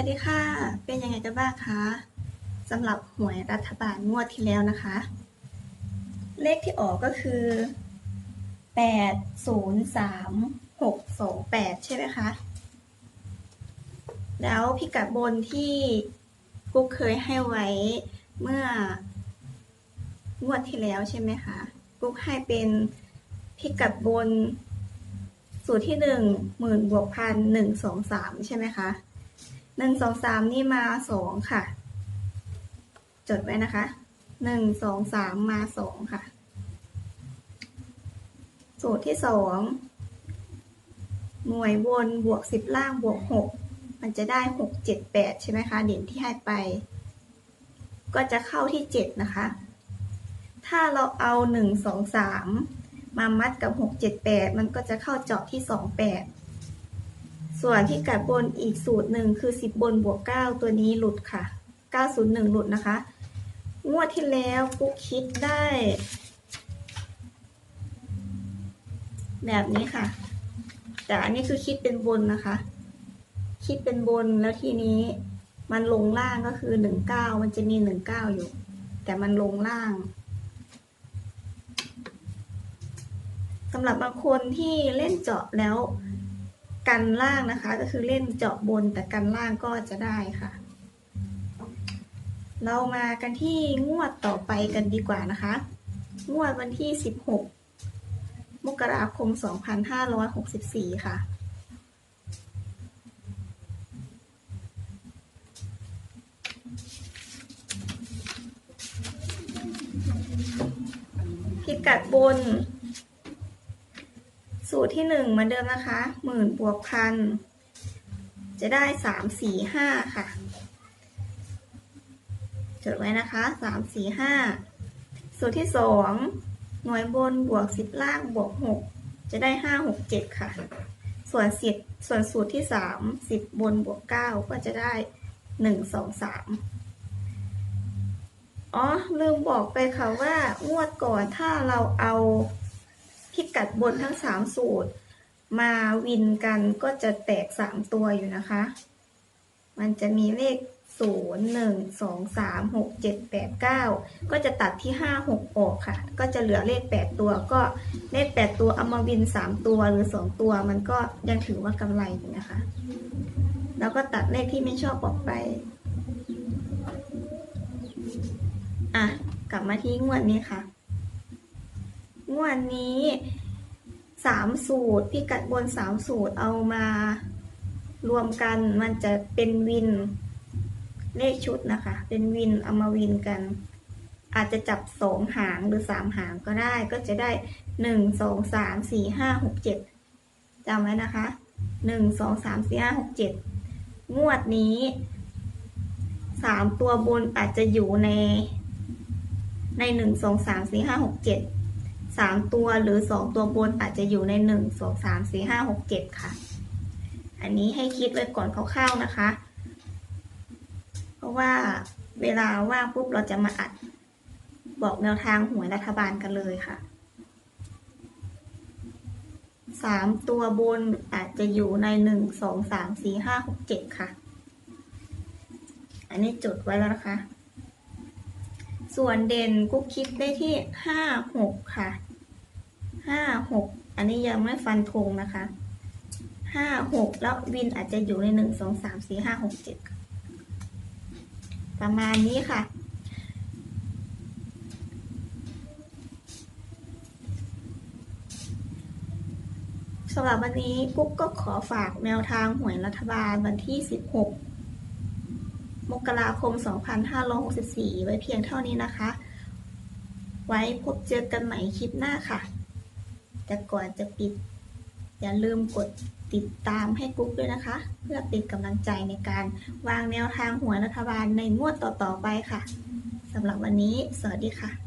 วัสดีค่ะ เป็นยังไงกันบ้างคะสำหรับหวยรัฐบาลงวดที่แล้วนะคะ เลขที่ออกก็คือ8 0 3 6 2 8ใช่ไหมคะ แล้วพิกัดบนที่กุ๊กเคยให้ไว้เมื่องวดที่แล้วใช่ไหมคะกุ๊กให้เป็นพิกัดบน สูตรที่หนึ่งหมื่นบวกพันหนึ่งสองสามใช่ไหมคะ หนึ่งสองสามนี่มาสองค่ะ จดไว้นะคะหนึ่งสองสามมาสองค่ะ สูตรที่สองหน่วยบนบวกสิบล่างบวกหกมันจะได้หกเจ็ดแปดใช่ไหมคะเด่นที่ให้ไป ก็จะเข้าที่เจ็ดนะคะ ถ้าเราเอาหนึ่งสองสามมามัดกับหกเจ็ดแปดมันก็จะเข้าเจาะที่สองแปด ส่วนที่กัดบนอีกสูตรหนึ่งคือสิบบนบวกเก้าตัวนี้หลุดค่ะเก้าศูนย์หนึ่งหลุดนะคะ งวดที่แล้วปุ๊กคิดได้ แบบนี้ค่ะ แต่อันนี้คือคิดเป็นบนนะคะ คิดเป็นบนแล้วทีนี้มันลงล่างก็คือหนึ่งเก้ามันจะมีหนึ่งเก้าอยู่ แต่มันลงล่างสำหรับบางคนที่เล่นเจาะแล้ว กันล่างนะคะ ก็คือเล่นเจาะบนแต่กันล่างก็จะได้ค่ะ เรามากันที่งวดต่อไปกันดีกว่านะคะ งวดวันที่ 16 มกราคม 2564 ค่ะพิกัดบน สูตรที่หนึ่งเหมือนเดิมนะคะหมื่นบวกพันจะได้สามสี่ห้าค่ะ จดไว้นะคะสามสี่ห้าสูตรที่สองหน่วยบนบวกสิบล่างบวกหกจะได้ห้าหกเจ็ดค่ะ ส่วนสิบส่วนสูตรที่สามสิบบนบวกเก้าก็จะได้หนึ่งสองสามอ๋อลืมบอกไปค่ะว่างวดก่อนถ้าเราเอา พิกัดบนทั้งสามสูตร มาวินกันก็จะแตกสามตัวอยู่นะคะ มันจะมีเลขศูนย์หนึ่งสองสามหกเจ็ดแปดเก้าก็จะตัดที่ห้าหกออกค่ะ ก็จะเหลือเลขแปดตัวก็เลขแปดตัวเอามาวินสามตัวหรือสองตัวมันก็ยังถือว่ากำไรอยู่นะคะ แล้วก็ตัดเลขที่ไม่ชอบออกไป อะ กลับมาที่งวดนี้ค่ะ งวดนี้สามสูตรพิกัดบนสามสูตรเอามารวมกันมันจะเป็นวินเลขชุดนะคะ เป็นวินเอามาวินกัน อาจจะจับสองหางหรือสามหางก็ได้ก็จะได้หนึ่งสองสามสี่ห้าหกเจ็ดจำไว้นะคะหนึ่งสองสามสี่ห้าหกเจ็ดงวดนี้สามตัวบนอาจจะอยู่ในในหนึ่งสองสามสี่ห้าหกเจ็ด สามตัวหรือสองตัวบนอาจจะอยู่ในหนึ่งสองสามสี่ห้าหกเจ็ดค่ะ อันนี้ให้คิดไว้ก่อนคร่าวๆนะคะ เพราะว่าเวลาว่างปุ๊บเราจะมาอัดบอกแนวทางหวยรัฐบาลกันเลยค่ะสามตัวบนอาจจะอยู่ในหนึ่งสองสามสี่ห้าหกเจ็ดค่ะ อันนี้จดไว้แล้วนะคะ ส่วนเด่นกุ๊กคิดได้ที่ห้าหกค่ะห้าหกอันนี้ยังไม่ฟันธงนะคะห้าหกแล้ววินอาจจะอยู่ในหนึ่งสองสามสี่ห้าหกเจ็ดประมาณนี้ค่ะ สำหรับวันนี้กุ๊กก็ขอฝากแนวทางหวยรัฐบาลวันที่16 มกราคม 2564 ไว้เพียงเท่านี้นะคะ ไว้พบเจอกันใหม่คลิปหน้าค่ะ แต่ก่อนจะปิด อย่าลืมกดติดตามให้กุ๊กด้วยนะคะ เพื่อเป็นกำลังใจในการวางแนวทางหัวรัฐบาลในงวดต่อๆไปค่ะสำหรับวันนี้ สวัสดีค่ะ